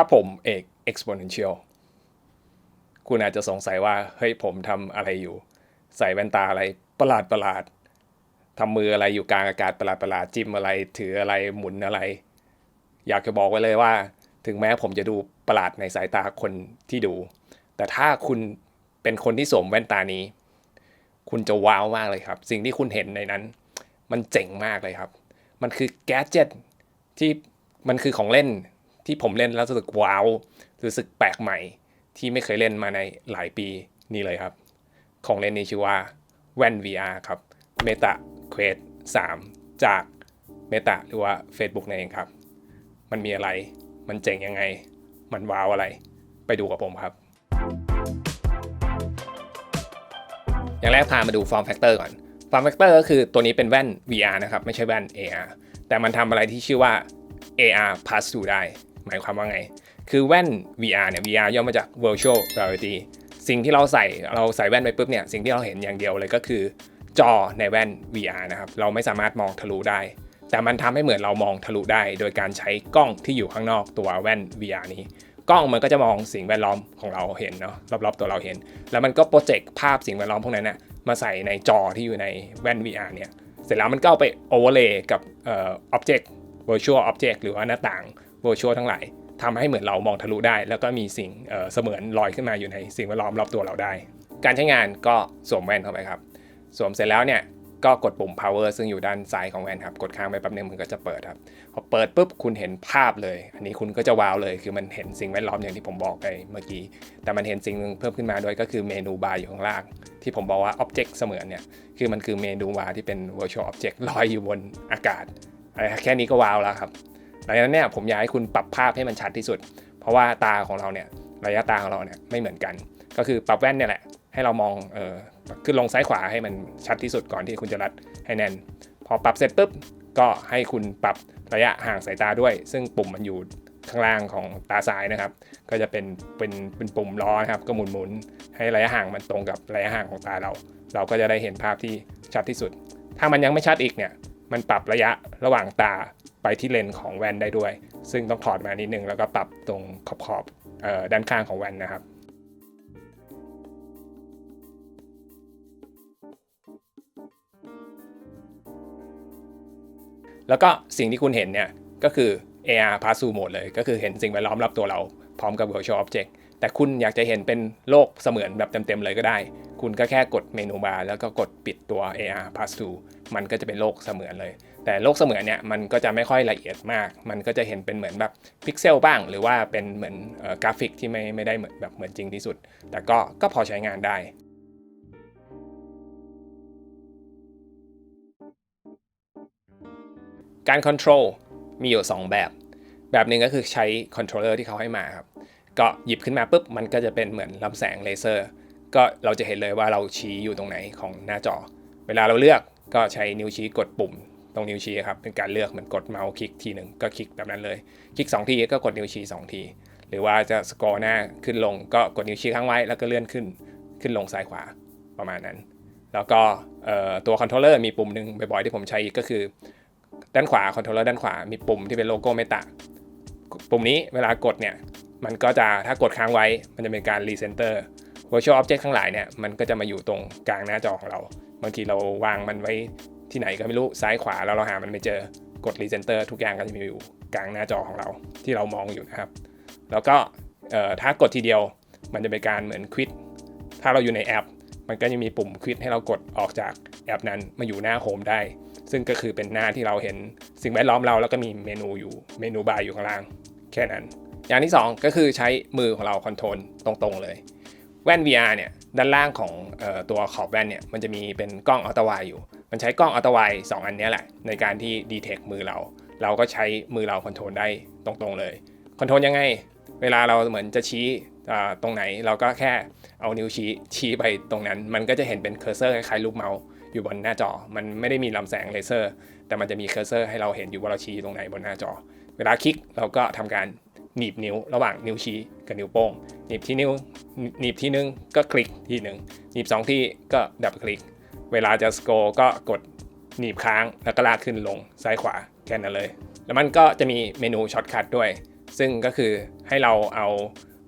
ครับผมเอก exponential คุณอาจจะสงสัยว่า เฮ้ยผมทำอะไรอยู่ ใส่แว่นตาอะไรประหลาดประหลาดทำมืออะไรอยู่กลางอากาศประหลาดประหลาดจิ้มอะไรถืออะไรหมุนอะไร อยากจะบอกไว้เลยว่า ถึงแม้ผมจะดูประหลาดในสายตาคนที่ดู แต่ถ้าคุณเป็นคนที่สวมแว่นตานี้ คุณจะว้าวมากเลยครับ สิ่งที่คุณเห็นในนั้น มันเจ๋งมากเลยครับ มันคือแกดเจ็ตที่มันคือของเล่น ที่ผมเล่นแล้วรู้สึกว้าวรู้สึกแปลกใหม่ ที่ไม่เคยเล่นมาในหลายปีนี่เลยครับ ของเล่นนี้ชื่อว่าแว่น VR ครับ Meta Quest 3 จาก Meta หรือว่า Facebook นั่นเองครับ มันมีอะไร มันเจ๋งยังไง มันว้าวอะไร ไปดูกับผมครับ อย่างแรกพามาดู Form Factor ก่อน Form Factor ก็คือตัวนี้เป็นแว่น VR นะครับ ไม่ใช่แว่น AR แต่มันทำอะไรที่ชื่อว่า AR Pass Through ได้ หมายความว่าไง คือแว่น VR เนี่ย VR ย่อมาจาก Virtual Reality สิ่งที่เราใส่เราใส่แว่นไปปุ๊บเนี่ยสิ่งที่เราเห็นอย่างเดียวเลยก็คือ จอในแว่น VR นะครับเราไม่สามารถมองทะลุได้ แต่มันทำให้เหมือนเรามองทะลุได้ โดยการใช้กล้องที่อยู่ข้างนอกตัวแว่น VR นี้กล้องมันก็จะมองสิ่งแวดล้อมของเราเห็นเนาะรอบๆตัวเราเห็น แล้วมันก็โปรเจกต์ภาพสิ่งแวดล้อมพวกนั้นนะมาใส่ในจอที่อยู่ในแว่น VR เนี่ยเสร็จแล้วมันก็เอาไปโอเวอร์เลย์กับเอ่อ object virtual object หรือว่าหน้าต่าง virtual ทั้งหลายทำให้เหมือนเรามองทะลุได้ แล้วก็มีสิ่งเเสมือนลอยขึ้นมาอยู่ในสิ่งแวดล้อมรอบตัวเราได้ การใช้งานก็สวมแว่นเข้าไปครับสวมเสร็จแล้วเนี่ยก็กดปุ่ม power ซึ่งอยู่ด้านซ้ายของแว่นครับ กดค้างไปแป๊บนึงมันก็จะเปิดครับ พอเปิดปุ๊บคุณเห็นภาพเลย อันนี้คุณก็จะว้าวเลย คือมันเห็นสิ่งแวดล้อมอย่างที่ผมบอกไปเมื่อกี้ แต่มันเห็นสิ่งนึงเพิ่มขึ้นมาด้วยก็คือเมนูบาร์อยู่ข้างล่าง ที่ผมบอกว่า object เสมือนเนี่ย คือมันคือเมนูบาร์ที่เป็น virtual object ลอยอยู่บนอากาศอะไรแค่นี้ก็ว้าวแล้วครับ หลังนั้นเนี่ยผมอยากให้คุณปรับภาพให้มันชัดที่สุด เพราะว่าตาของเราเนี่ยระยะตาของเราเนี่ยไม่เหมือนกัน ก็คือปรับแว่นเนี่ยแหละให้เรามองเออขึ้นลงซ้ายขวาให้มันชัดที่สุดก่อนที่คุณจะรัดให้แน่น พอปรับเสร็จปุ๊บก็ให้คุณปรับระยะห่างสายตาด้วย ซึ่งปุ่มมันอยู่ข้างล่างของตาซ้ายนะครับ ก็จะเป็นเป็นเป็นปุ่มล้อนะครับ ก็หมุนหมุนให้ระยะห่างมันตรงกับระยะห่างของตาเรา เราก็จะได้เห็นภาพที่ชัดที่สุด ถ้ามันยังไม่ชัดอีกเนี่ย มันปรับระยะระหว่างตา ไปที่เลนของแว่นได้ด้วย ซึ่งต้องถอดมานิดนึงแล้วก็ปรับตรงขอบขอบด้านข้างของแว่นนะครับแล้วก็สิ่งที่คุณเห็นเนี่ยก็คือ AR Pass Through Mode เลย ก็คือเห็นสิ่งแวดล้อมรอบตัวเราพร้อมกับ Virtual Object แต่คุณอยากจะเห็นเป็นโลกเสมือนแบบเต็มๆเลยก็ได้ คุณก็แค่กดเมนูบาร์แล้วก็กดปิดตัว AR Pass Through มันก็จะเป็นโลกเสมือนเลย แต่โลกเสมือนเนี่ยมันก็จะไม่ค่อยละเอียดมาก มันก็จะเห็นเป็นเหมือนแบบพิกเซลบ้าง หรือว่าเป็นเหมือนออกราฟิกที่ไม่ไม่ได้เหมือนแบบเหมือนจริงที่สุด แต่ก็ก็พอใช้งานได้การคอนโทรลมีอยู่ 2 แบบ แบบหนึ่งก็คือใช้คอนโทรลเลอร์ที่เขาให้มาครับ ก็หยิบขึ้นมาปุ๊บ มันก็จะเป็นเหมือนลำแสงเลเซอร์ ก็เราจะเห็นเลยว่าเราชี้อยู่ตรงไหนของหน้าจอ เวลาเราเลือกก็ใช้นิ้วชี้กดปุ่ม ตรงนิ้วชี้ครับเป็นการเลือกเหมือนกดเมาส์คลิกทีหนึ่งก็คลิกแบบนั้นเลย คลิก 2 ทีก็กดนิ้วชี้ 2 ที หรือว่าจะสกอร์หน้าขึ้นลงก็กดนิ้วชี้ค้างไว้แล้วก็เลื่อนขึ้นขึ้นลงซ้ายขวาประมาณนั้น แล้วก็ตัวคอนโทรลเลอร์มีปุ่มหนึ่งบ่อยๆที่ผมใช้กก็คือ ด้านขวาคอนโทรลเลอร์ด้านขวามีปุ่มที่เป็นโลโก้เมตาปุ่มนี้เวลากดเนี่ยมันก็จะถ้ากดค้างไว้มันจะเป็นการรีเซนเตอร์ virtual object ทั้งหลายเนี่ยมันก็จะมาอยู่ตรงกลางหน้าจอของเรา บางทีเราวางมันไว้ ที่ไหนก็ไม่รู้ซ้ายขวาแล้วเราหามันไม่เจอกดรีเซนเตอร์ทุกอย่างก็จะมีอยู่กลางหน้าจอของเราที่เรามองอยู่นะครับ แล้วก็ถ้ากดทีเดียวมันจะเป็นการเหมือนควิดถ้าเราอยู่ในแอป มันก็จะมีปุ่มควิดให้เรากดออกจากแอปนั้นมาอยู่หน้าโฮมได้ ซึ่งก็คือเป็นหน้าที่เราเห็นสิ่งแวดล้อมเราแล้วก็มีเมนูอยู่เมนูบาร์อยู่ข้างล่าง แค่นั้น อย่างที่ 2 ก็คือใช้มือของเราคอนโทรลตรงๆเลย แว่น VR เนี่ยด้านล่างของออตัวขอบแว่นเนี่ยมันจะมีเป็นกล้องอัลตราไวอยู่ มันใช้กล้องอัลตราไวสองอันนี้แหละ ในการที่ดีเทคมือเรา เราก็ใช้มือเราคอนโทรลได้ตรงๆเลยคอนโทรลยังไง เวลาเราเหมือนจะชี้ตรงไหนเราก็แค่เอานิ้วชี้ชี้ไปตรงนั้น มันก็จะเห็นเป็นเคอร์เซอร์คล้ายๆลูกเมาส์อยู่บนหน้าจอ มันไม่ได้มีลำแสงเลเซอร์ แต่มันจะมีเคอร์เซอร์ให้เราเห็นอยู่ว่าเราชี้ตรงไหนบนหน้าจอ เวลาคลิกเราก็ทำการหนีบนิ้วระหว่างนิ้วชี้กับนิ้วโป้งหนีบที่นิ้วหนีบที่นึงก็คลิกทีหนึ่งหนีบสองที่ก็ดับคลิก เวลาจะสโกก็กดหนีบค้างแล้วก็ลากขึ้นลงซ้ายขวาแค่นั้นเลย แล้วมันก็จะมีเมนูช็อตคัทด้วย ซึ่งก็คือให้เราเอา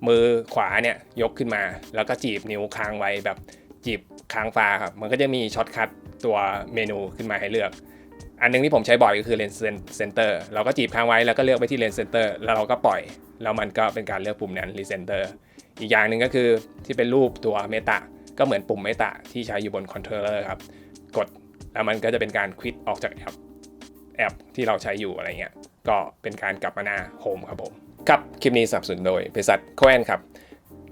มือขวาเนี่ยยกขึ้นมา แล้วก็จีบนิ้วค้างไว้แบบจีบค้างฟ้าครับมันก็จะมีช็อตคัทตัวเมนูขึ้นมาให้เลือก อันหนึงที่ผมใช้บ่อยก็คือเลนส์เซนเตอร์เราก็จีบค้างไว้แล้วก็เลือกไปที่เลนส์เซนเตอร์แล้วเราก็ปล่อย แล้วมันก็เป็นการเลือกปุ่มนั้นรีเซนเตอร์อีกอย่างหนึ่งก็คือที่เป็นรูปตัวเมตา ก็เหมือนปุ่มเมตาที่ใช้อยู่บนคอนโทรลเลอร์ครับ กดแล้วมันก็จะเป็นการควิดออกจากแอปแอปที่เราใช้อยู่อะไรเงี้ย ก็เป็นการกลับมาหน้าโฮมครับผม ครับ คลิปนี้สนับสนุนโดยบริษัทโค a นครับ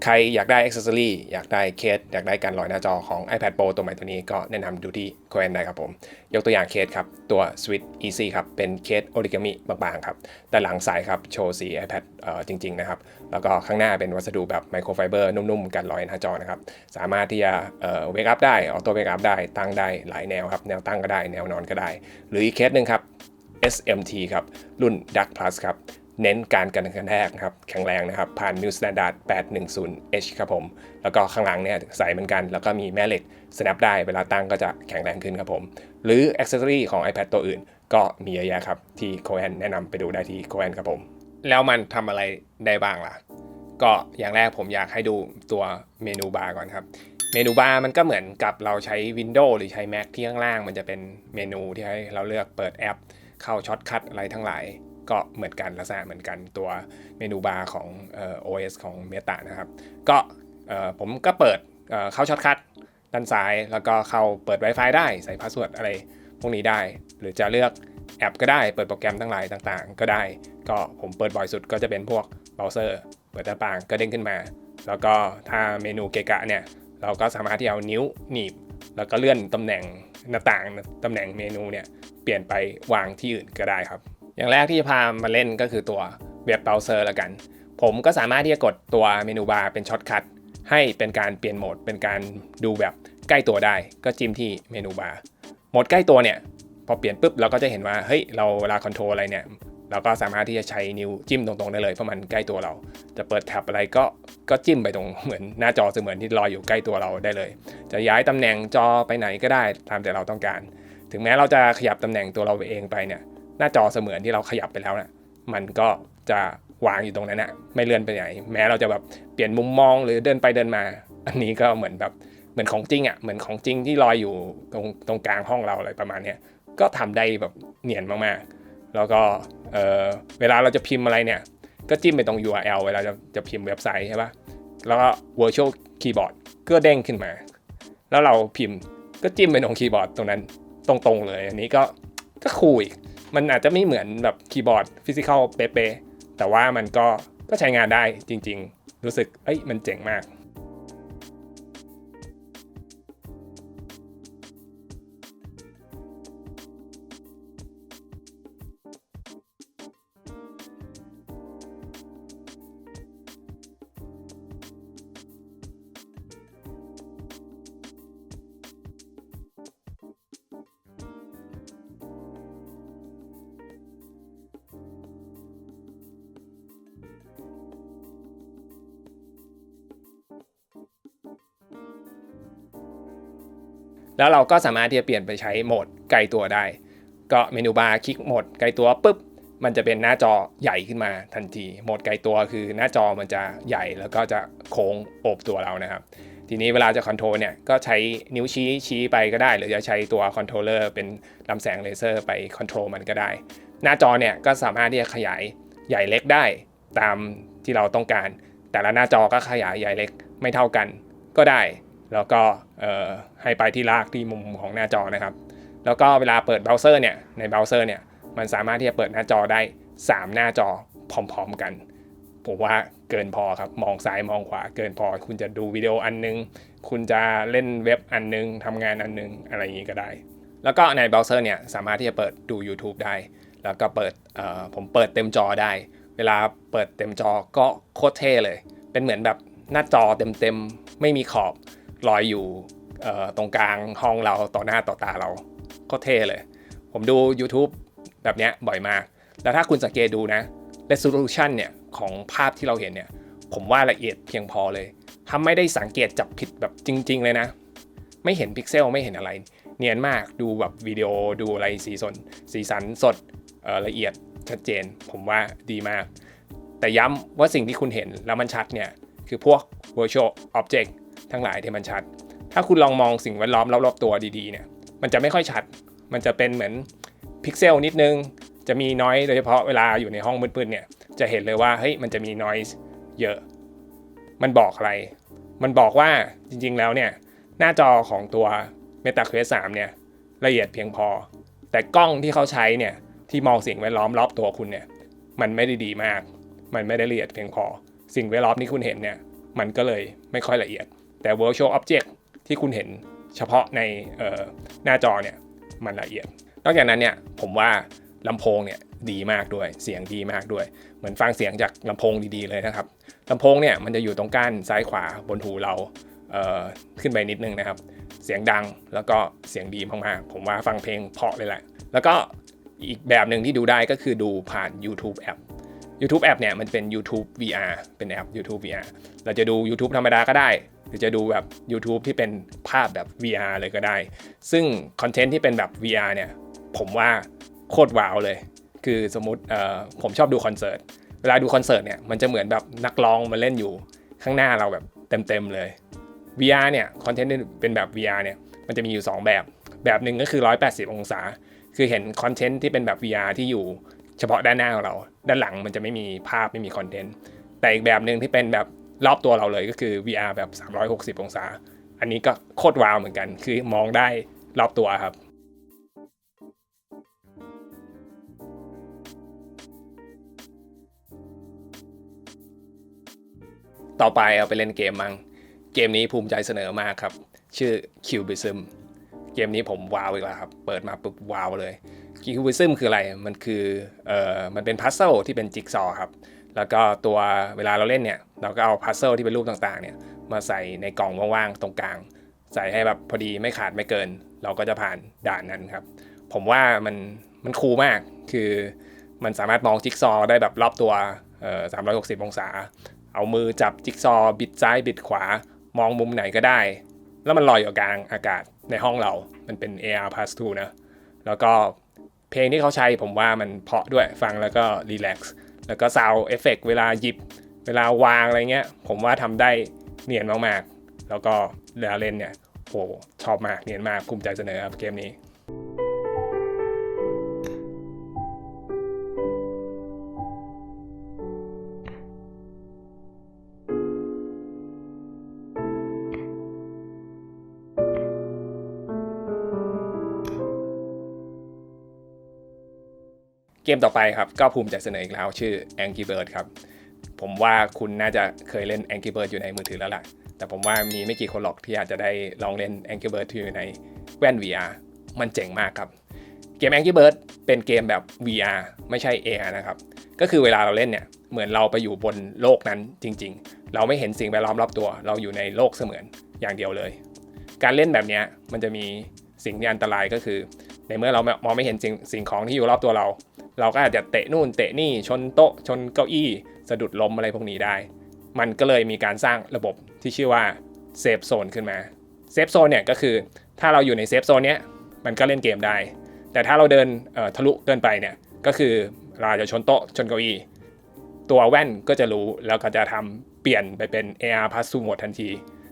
ใครอยากได้อ็อกเซอรี่อยากได้เคส อยากได้การลอยหน้าจอของ iPad Pro ตัวใหม่ตัวนี้ก็แนะนำดูที่โค a นได้ครับผม ยกตัวอย่างเคสครับ ตัว Switch Easy ครับ เป็นเคสโอริกามิบางๆครับด้านหลังสายครับ โชว์สี iPad เอ่อจริง ๆ นะครับ แล้วก็ข้างหน้าเป็นวัสดุแบบไมโครไฟเบอร์นุ่มๆ กันลอยหน้าจอนะครับ สามารถที่จะเอ่อเวกอัพได้ออโต้เวกอัพได้ตั้งได้หลายแนวครับแนวตั้งก็ได้แนวนอนก็ได้ หรืออีกเคสหนึ่งครับ SMT ครับรุ่น Dark Plus ครับ เน้นการกันกระแทกนะครับแข็งแรงนะครับผ่าน New Standard 810H ครับผม แล้วก็ข้างหลังเนี่ยใส่เหมือนกัน แล้วก็มีแม่เหล็ก snap ได้เวลาตั้งก็จะแข็งแรงขึ้นครับผม หรือ accessory ของ iPad ตัวอื่น ก็มีเยอะแยะครับ ที่ c o แอนแนะนำไปดูได้ที่ c o แอนครับผม แล้วมันทำอะไรได้บ้างล่ะ ก็อย่างแรกผมอยากให้ดูตัวเมนูบาร์ก่อนครับเมนูบาร์มันก็เหมือนกับเราใช้ Windows หรือใช้ Mac ที่ข้างล่าง มันจะเป็นเมนูที่ให้เราเลือกเปิดแอป เข้าช็อตคัทอะไรทั้งหลาย ก็เหมือนกันลักษณะเหมือนกันตัวเมนูบาร์ของเอ่อ OS ของ Meta นะครับ ก็เอ่อผมก็เปิดเอ่อเข้าช็อตคัทด้านซ้าย แล้วก็เข้าเปิด Wi-Fi ได้ใส่พาสเวิร์ดอะไรพวกนี้ได้ หรือจะเลือกแอปก็ได้เปิดโปรแกรมทั้งหลายต่างๆ ก็ได้ ก็ผมเปิดบ่อยสุดก็จะเป็นพวกเบราว์เซอร์เปิดหน้าต่างก็เด้งขึ้นมา แล้วก็ถ้าเมนูเกะกะเนี่ยเราก็สามารถที่เอานิ้วหนีบ แล้วก็เลื่อนตำแหน่งหน้าต่างตำแหน่งเมนูเนี่ยเปลี่ยนไปวางที่อื่นก็ได้ครับ อย่างแรกที่จะพามาเล่นก็คือตัวเว็บเบราว์เซอร์ละกัน ผมก็สามารถที่จะกดตัวเมนูบาร์เป็นช็อตคัทให้เป็นการเปลี่ยนโหมด เป็นการดูแบบใกล้ตัวได้ ก็จิ้มที่เมนูบาร์โหมดใกล้ตัวเนี่ย พอเปลี่ยนปุ๊บเราก็จะเห็นว่าเฮ้ยเราเวลาคอนโทรลอะไรเนี่ยเราก็สามารถที่จะใช้นิ้วจิ้มตรงๆได้เลยเพราะมันใกล้ตัวเรา จะเปิดแท็บอะไรก็ก็จิ้มไปตรงเหมือนหน้าจอเสมือนที่ลอยอยู่ใกล้ตัวเราได้เลย จะย้ายตำแหน่งจอไปไหนก็ได้ตามแต่เราต้องการ ถึงแม้เราจะขยับตำแหน่งตัวเราเองไปเนี่ย หน้าจอเสมือนที่เราขยับไปแล้วนะ่ะมันก็จะวางอยู่ตรงนั้นนะไม่เลื่อนไปไหน แม้เราจะแบบเปลี่ยนมุมมองหรือเดินไปเดินมา อันนี้ก็เหมือนแบบเหมือนของจริงอะ่ะเหมือนของจริงที่ลอยอยู่ตรงตรงกลางห้องเราอะไรประมาณเนี้ยก็ทำได้แบบเนียนมากๆ แล้วก็เออเวลาเราจะพิมพ์อะไรเนี่ย ก็จิ้มไปตรง URL เวลาจะจะพิมพ์เว็บไซต์ใช่ปะแล้วก็ virtual keyboard ก็เด้งขึ้นมา แล้วเราพิมพ์ก็จิ้มไปตรงคีย์บอร์ดตรงนั้นตรงๆเลย อันนี้ก็ก็คูลอีก มันอาจจะไม่เหมือนแบบคีย์บอร์ดฟิสิกอลเป๊ะๆแต่ว่ามันก็ก็ใช้งานได้จริง ๆ รู้สึกเอ้ยมันเจ๋งมาก แล้วเราก็สามารถที่จะเปลี่ยนไปใช้โหมดไกลตัวได้ ก็เมนูบาร์คลิกโหมดไกลตัวปุ๊บมันจะเป็นหน้าจอใหญ่ขึ้นมาทันที โหมดไกลตัวคือหน้าจอมันจะใหญ่แล้วก็จะโค้งโอบตัวเรานะครับ ทีนี้เวลาจะคอนโทรลเนี่ยก็ใช้นิ้วชี้ชี้ไปก็ได้ หรือจะใช้ตัวคอนโทรลเลอร์เป็นลำแสงเลเซอร์ไปคอนโทรลมันก็ได้ หน้าจอเนี่ยก็สามารถที่จะขยายใหญ่เล็กได้ตามที่เราต้องการ แต่ละหน้าจอก็ขยายใหญ่เล็กไม่เท่ากันก็ได้ แล้วก็ให้ไปที่ลากที่มุมของหน้าจอนะครับ แล้วก็เวลาเปิดเบราว์เซอร์เนี่ยในเบราว์เซอร์เนี่ยมันสามารถที่จะเปิดหน้าจอได้ 3 หน้าจอพร้อมๆกัน ผมว่าเกินพอครับ มองซ้ายมองขวาเกินพอ คุณจะดูวิดีโออันนึง คุณจะเล่นเว็บอันนึงทำงานอันนึงอะไรอย่างนี้ก็ได้ แล้วก็ในเบราว์เซอร์เนี่ยสามารถที่จะเปิดดู YouTube ได้ แล้วก็เปิดผมเปิดเต็มจอได้ เวลาเปิดเต็มจอก็โคตรเท่เลย เป็นเหมือนแบบหน้าจอเต็มๆไม่มีขอบ ลอยอยู่ตรงกลางห้องเราต่อหน้าต่อตาเราก็เท่เลย ผมดู YouTube แบบเนี้ยบ่อยมาก แล้วถ้าคุณสังเกตดูนะ resolution เนี่ย ของภาพที่เราเห็นเนี่ย ผมว่าละเอียดเพียงพอเลยถ้าไม่ได้สังเกตจับผิดแบบจริง ๆ เลยนะ ไม่เห็นพิกเซลไม่เห็นอะไร เนียนมากดูแบบวิดีโอดูอะไรสีสนสีสันสดละเอียดชัดเจน ผมว่าดีมาก แต่ย้ำว่าสิ่งที่คุณเห็นแล้วมันชัดเนี่ย คือพวก virtual object ทั้งหลายที่มันชัด ถ้าคุณลองมองสิ่งแวดล้อมรอบๆตัวดีๆเนี่ย มันจะไม่ค่อยชัด มันจะเป็นเหมือนพิกเซลนิดนึง จะมีน้อยโดยเฉพาะเวลาอยู่ในห้องมืดๆเนี่ย จะเห็นเลยว่าเฮ้ยมันจะมีน้อยเยอะ มันบอกอะไร มันบอกว่าจริงๆแล้วเนี่ยหน้าจอของตัว Meta Quest 3เนี่ยละเอียดเพียงพอ แต่กล้องที่เขาใช้เนี่ยที่มองสิ่งแวดล้อมรอบตัวคุณเนี่ยมันไม่ได้ดีมาก มันไม่ได้ละเอียดเพียงพอ สิ่งแวดล้อมที่คุณเห็นเนี่ยมันก็เลยไม่ค่อยละเอียด แต่ virtual object ที่คุณเห็นเฉพาะในหน้าจอเนี่ยมันละเอียด นอกจากนั้นเนี่ยผมว่าลำโพงเนี่ยดีมากด้วย เสียงดีมากด้วย เหมือนฟังเสียงจากลำโพงดีๆเลยนะครับลำโพงเนี่ยมันจะอยู่ตรงก้านซ้ายขวาบนหูเราเขึ้นไปนิดนึงนะครับ เสียงดังแล้วก็เสียงดีมากๆผมว่าฟังเพลงเพาะเลยแหละ แล้วก็อีกแบบหนึ่งที่ดูได้ก็คือดูผ่าน YouTube แอป YouTube แอปเนี่ยมันเป็น YouTube VR เป็นแอป YouTube VR เราจะดู YouTube ธรรมดาก็ได้ หรือจะดูแบบ YouTube ที่เป็นภาพแบบ VR เลยก็ได้ ซึ่งคอนเทนต์ที่เป็นแบบ VR เนี่ย ผมว่าโคตรว้าวเลย คือสมมติผมชอบดูคอนเสิร์ต เวลาดูคอนเสิร์ตเนี่ย มันจะเหมือนแบบนักร้องมาเล่นอยู่ข้างหน้าเราแบบเต็มๆเลย VR เนี่ย คอนเทนต์เป็นแบบ VR เนี่ย มันจะมีอยู่ 2 แบบ แบบหนึ่งก็คือ 180 องศา คือเห็นคอนเทนต์ที่เป็นแบบ VR ที่อยู่เฉพาะด้านหน้าของเรา ด้านหลังมันจะไม่มีภาพไม่มีคอนเทนต์ แต่อีกแบบหนึ่งที่เป็นแบบ รอบตัวเราเลยก็คือ VR แบบ 360 องศา อันนี้ก็โคตรว้าวเหมือนกัน คือมองได้รอบตัวครับ ต่อไปเอาไปเล่นเกมมั้งเกมนี้ภูมิใจเสนอมากครับ ชื่อ Cubism เกมนี้ผมว้าวอีกแล้วครับ เปิดมาปุ๊บว้าวเลย Cubism คืออะไร มันคือเอ่อมันเป็นพัซเซิลที่เป็นจิ๊กซอครับ แล้วก็ตัวเวลาเราเล่นเนี่ย เราก็เอาพัซเซิลที่เป็นรูปต่างๆเนี่ยมาใส่ในกล่องว่างๆตรงกลาง ใส่ให้แบบพอดีไม่ขาดไม่เกิน เราก็จะผ่านด่านนั้นครับ ผมว่ามันมันคูลมากคือมันสามารถมองจิ๊กซอว์ได้แบบรอบตัวเอ่อ360องศา เอามือจับจิ๊กซอว์บิดซ้ายบิดขวา มองมุมไหนก็ได้ แล้วมันลอยอยู่กลางอากาศในห้องเรา มันเป็น AR Pass 2นะ แล้วก็เพลงที่เขาใช้ผมว่ามันเพาะด้วยฟังแล้วก็รีแลกซ์ แล้วก็ซาวเอฟเฟกเวลาหยิบ เวลาวางอะไรเงี้ย ผมว่าทำได้เนียนมากๆ แล้วก็เวลาเล่นเนี่ยโหชอบมากเนียนมากภูมิใจเสนอครับเกมนี้ กมต่อไปครับ ก็ภูมิใจเสนออีกแล้วชื่อ Angry Bird ครับ ผมว่าคุณน่าจะเคยเล่น Angry Bird อยู่ในมือถือแล้วล่ะ แต่ผมว่ามีไม่กี่คนหรอกที่อาจจะได้ลองเล่น Angry Bird ที่อยู่ในแว่น VR มันเจ๋งมากครับ เกม Angry Bird เป็นเกมแบบ VR ไม่ใช่ AR นะครับ ก็คือเวลาเราเล่นเนี่ย เหมือนเราไปอยู่บนโลกนั้นจริง ๆ เราไม่เห็นสิ่งแวดล้อมรอบตัว เราอยู่ในโลกเสมือนอย่างเดียวเลย การเล่นแบบนี้มันจะมีสิ่งที่อันตรายก็คือ ในเมื่อเรามองไม่เห็นสิ่งสิ่งของที่อยู่รอบตัวเรา เราก็อาจจะเตะนู่นเตะนี่ชนโต๊ะชนเก้าอี้สะดุดล้มอะไรพวกนี้ได้ มันก็เลยมีการสร้างระบบที่ชื่อว่าเซฟโซนขึ้นมาเซฟโซนเนี่ยก็คือถ้าเราอยู่ในเซฟโซนเนี้ยมันก็เล่นเกมได้ แต่ถ้าเราเดินทะลุเกินไปเนี่ยก็คือเราจะชนโต๊ะชนเก้าอี้ตัวแว่นก็จะรู้แล้วก็จะทำเปลี่ยนไปเป็น AR Pass to Mode ทันที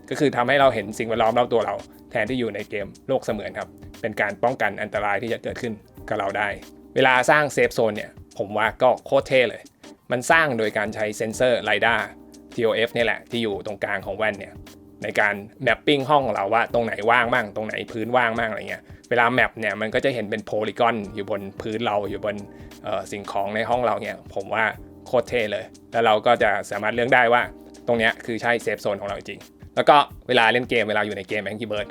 ก็คือทำให้เราเห็นสิ่งแวดล้อมรอบตัวเรา แทนที่อยู่ในเกมโลกเสมือนครับ เป็นการป้องกันอันตรายที่จะเกิดขึ้นกับเราได้ เวลาสร้างเซฟโซนเนี่ย ผมว่าก็โคตรเท่เลย มันสร้างโดยการใช้เซนเซอร์ไ i ด้า TOF เนี่ยแหละที่อยู่ตรงกลางของแว่นเนี่ยในการแมปปิ้งห้องของเราว่าตรงไหนว่างบ้างตรงไหนพื้นว่างบ้างอะไรเงี้ยเวลาแมปเนี่ยมันก็จะเห็นเป็นโพลีกอนอยู่บนพื้นเราอยู่บนสิ่งของในห้องเราเนี่ยผมว่าโคตรเท่เลย แล้วเราก็จะสามารถเลือกได้ว่าตรงเนี้ยคือใช่เซฟโซนของเราจริง แล้วก็เวลาเล่นเกมเวลาอยู่ในเกม Angry Bird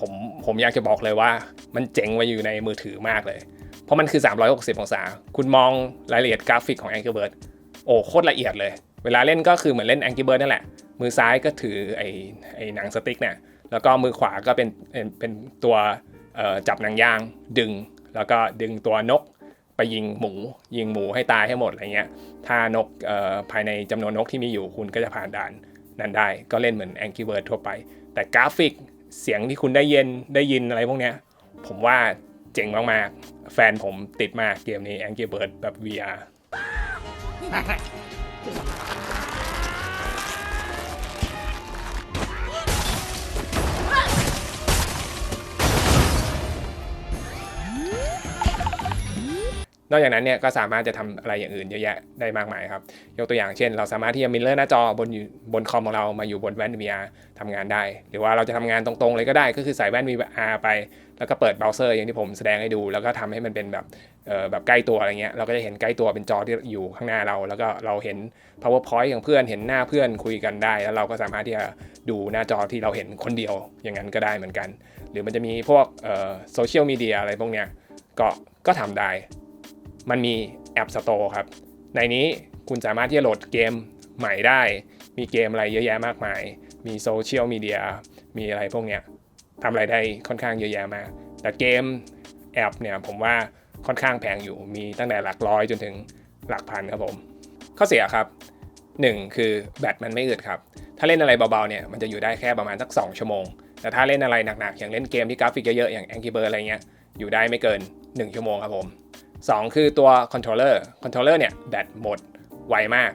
ผมผมอยากจะบอกเลยว่า มันเจ๋งไว้อยู่ในมือถือมากเลย เพราะมันคือ 360 องศา คุณมองรายละเอียดกราฟิกของ Angry Bird โอ้โคตรละเอียดเลย เวลาเล่นก็คือเหมือนเล่น Angry Bird นั่นแหละ มือซ้ายก็ถือไอ้ไอ้หนังสติ๊กเนี่ยแล้วก็มือขวาก็เป็นเป็นตัวจับหนังยางดึง แล้วก็ดึงตัวนกไปยิงหมู ยิงหมูให้ตายให้หมดอะไรเงี้ย ถ้านกภายในจำนวนนกที่มีอยู่คุณก็จะผ่านด่าน นั้นได้ ก็เล่นเหมือน Angry Bird ทั่วไป แต่กราฟิกเสียงที่คุณได้เย็นได้ยินอะไรพวกเนี้ย ผมว่าเจ๋งมากๆ แฟนผมติดมากเกมนี้ Angry Bird แบบ VR นอกจากนั้นเนี่ยก็สามารถจะทำอะไรอย่างอื่นเยอะแยะได้มากมายครับ ยกตัวอย่างเช่น เราสามารถที่จะมิเลอร์หน้าจอบนบนคอมของเรามาอยู่บนแว่น VR ทำงานได้ หรือว่าเราจะทำงานตรงๆเลยก็ได้ ก็คือใส่แว่น VR ไป แล้วก็เปิดเบราว์เซอร์อย่างที่ผมแสดงให้ดู แล้วก็ทำให้มันเป็นแบบแบบใกล้ตัวอะไรเงี้ย เราก็จะเห็นใกล้ตัวเป็นจอที่อยู่ข้างหน้าเรา แล้วก็เราเห็น powerpoint ของเพื่อน เห็นหน้าเพื่อนคุยกันได้ แล้วเราก็สามารถที่จะดูหน้าจอที่เราเห็นคนเดียวอย่างนั้นก็ได้เหมือนกัน หรือมันจะมีพวกโซเชียลมีเดียอะไรพวกเนี้ย ก็ก็ทำได้ มันมีแอป Store ครับ ในนี้คุณสามารถที่จะโหลดเกมใหม่ได้ มีเกมอะไรเยอะแยะมากมาย มีโซเชียลมีเดีย มีอะไรพวกเนี้ยทำอะไรได้ค่อนข้างเยอะแยะมาก แต่เกมแอปเนี่ยผมว่าค่อนข้างแพงอยู่ มีตั้งแต่หลักร้อยจนถึงหลักพันครับผม ข้อเสียครับ 1 คือแบตมันไม่อึดครับ ถ้าเล่นอะไรเบาๆเนี่ยมันจะอยู่ได้แค่ประมาณสัก 2 ชั่วโมง แต่ถ้าเล่นอะไรหนักๆ อย่างเล่นเกมที่กราฟิกเยอะๆ อย่าง Angry Birds อะไรเงี้ย อยู่ได้ไม่เกิน 1 ชั่วโมงครับผม 2 คือตัวคอนโทรลเลอร์คอนโทรลเลอร์เนี่ยแบตหมดไวมาก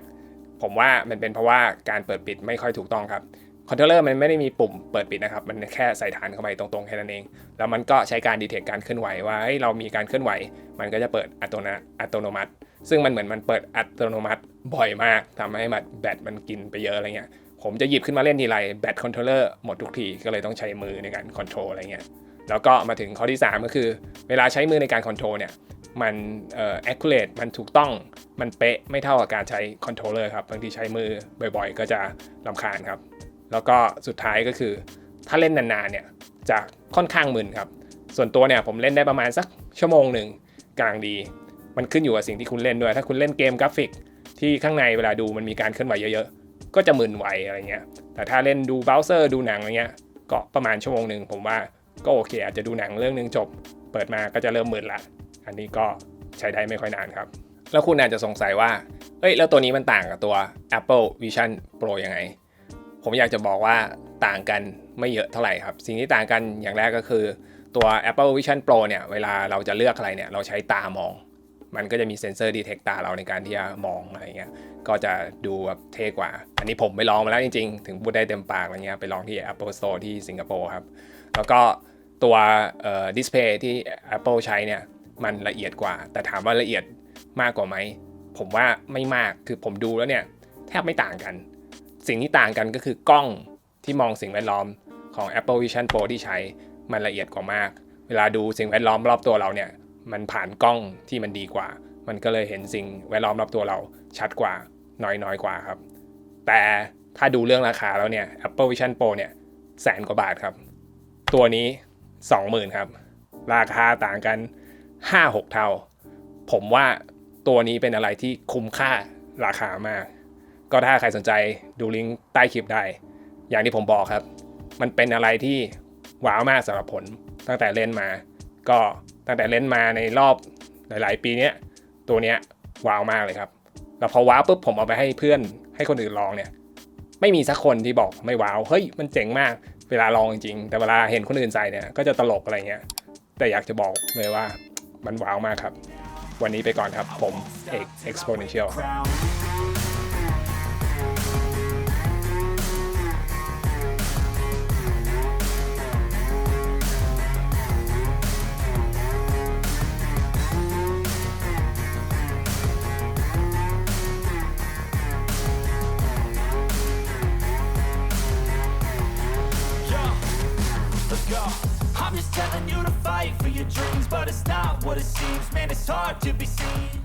ผมว่ามันเป็นเพราะว่าการเปิดปิดไม่ค่อยถูกต้องครับคอนโทรลเลอร์มันไม่ได้มีปุ่มเปิดปิดนะครับ มันแค่ใส่ฐานเข้าไปตรงๆแค่นั้นเอง แล้วมันก็ใช้การดีเทคการเคลื่อนไหวว่าเฮ้เรามีการเคลื่อนไหว มันก็จะเปิดอัตโนมัติอัตโนมัติ ซึ่งมันเหมือนมันเปิดอัตโนมัติบ่อยมากทำให้มันแบตมันกินไปเยอะอะไรเงี้ย ผมจะหยิบขึ้นมาเล่นทีไรแบตคอนโทรลเลอร์หมดทุกที ก็เลยต้องใช้มือในการคอนโทรลอะไรเงี้ย แล้วก็มาถึงข้อที่ 3 ก็คือ เวลาใช้มือในการคอนโทรลเนี่ย มันเอ่อ accurate มันถูกต้องมันเป๊ะไม่เท่ากับการใช้คอนโทรลเลอร์ครับบางทีใช้มือบ่อยๆ ก็จะลำคาญครับ แล้วก็สุดท้ายก็คือ ถ้าเล่นนานๆเนี่ยจะค่อนข้างมึนครับ ส่วนตัวเนี่ยผมเล่นได้ประมาณสักชั่วโมงหนึ่งกลางดี มันขึ้นอยู่กับสิ่งที่คุณเล่นด้วย ถ้าคุณเล่นเกมกราฟิก ที่ข้างในเวลาดูมันมีการเคลื่อนไหวเยอะๆ ก็จะมึนไวอะไรเงี้ย แต่ถ้าเล่นดูเบราว์เซอร์ดูหนังอะไรเงี้ย ก็ประมาณชั่วโมงหนึ่งผมว่า ก็โอเค อาจจะดูหนังเรื่องหนึงจบ เปิดมาก็จะเริ่มมึนละ อันนี้ก็ใช้ได้ไม่ค่อยนานครับ แล้วคุณอาจจะสงสัยว่า เอ้ย แล้วตัวนี้มันต่างกับตัว Apple Vision Pro ยังไง ผมอยากจะบอกว่าต่างกันไม่เยอะเท่าไหร่ครับ สิ่งที่ต่างกันอย่างแรกก็คือตัว Apple Vision Pro เนี่ย เวลาเราจะเลือกอะไรเนี่ย เราใช้ตามอง มันก็จะมีเซ็นเซอร์ดีเทคตาเราในการที่จะมองอะไรเงี้ย ก็จะดูแบบเท่กว่า อันนี้ผมไปลองมาแล้วจริงๆ ถึงพูดได้เต็มปากอะไรเงี้ย ไปลองที่ Apple Store ที่สิงคโปร์ครับ แล้วก็ตัวดิสเพย์ที่ Apple ใช้เนี่ยมันละเอียดกว่า แต่ถามว่าละเอียดมากกว่าไหม ผมว่าไม่มากคือผมดูแล้วเนี่ยแทบไม่ต่างกัน สิ่งที่ต่างกันก็คือกล้องที่มองสิ่งแวดล้อมของ Apple Vision Pro ที่ใช้มันละเอียดกว่ามาก เวลาดูสิ่งแวดล้อมรอบตัวเราเนี่ยมันผ่านกล้องที่มันดีกว่า มันก็เลยเห็นสิ่งแวดล้อมรอบตัวเราชัดกว่าน้อยน้อยกว่าครับ แต่ถ้าดูเรื่องราคาแล้วเนี่ย Apple Vision Pro เนี่ยแสนกว่าบาทครับ ตัวนี้ 20,000ครับ ราคาต่างกัน 5-6 เท่า ผมว่าตัวนี้เป็นอะไรที่คุ้มค่าราคามาก ก็ถ้าใครสนใจดูลิงก์ใต้คลิปได้ อย่างที่ผมบอกครับ มันเป็นอะไรที่ว้าวมากสำหรับผลตั้งแต่เล่นมา ก็ตั้งแต่เล่นมาในรอบหลาย ๆ ปีเนี้ยตัวเนี้ยว้าวมากเลยครับ แล้วพอว้าวปุ๊บผมเอาไปให้เพื่อนให้คนอื่นลองเนี่ย ไม่มีสักคนที่บอกไม่ว้าว เฮ้ยมันเจ๋งมาก เวลาลองจริงๆ แต่เวลาเห็นคนอื่นใส่เนี่ยก็จะตลกอะไรเงี้ย แต่อยากจะบอกเลยว่ามันว้าวมากครับ วันนี้ไปก่อนครับผมเอก exponential telling you to fight for your dreams, but it's not what it seems. Man, it's hard to be seen.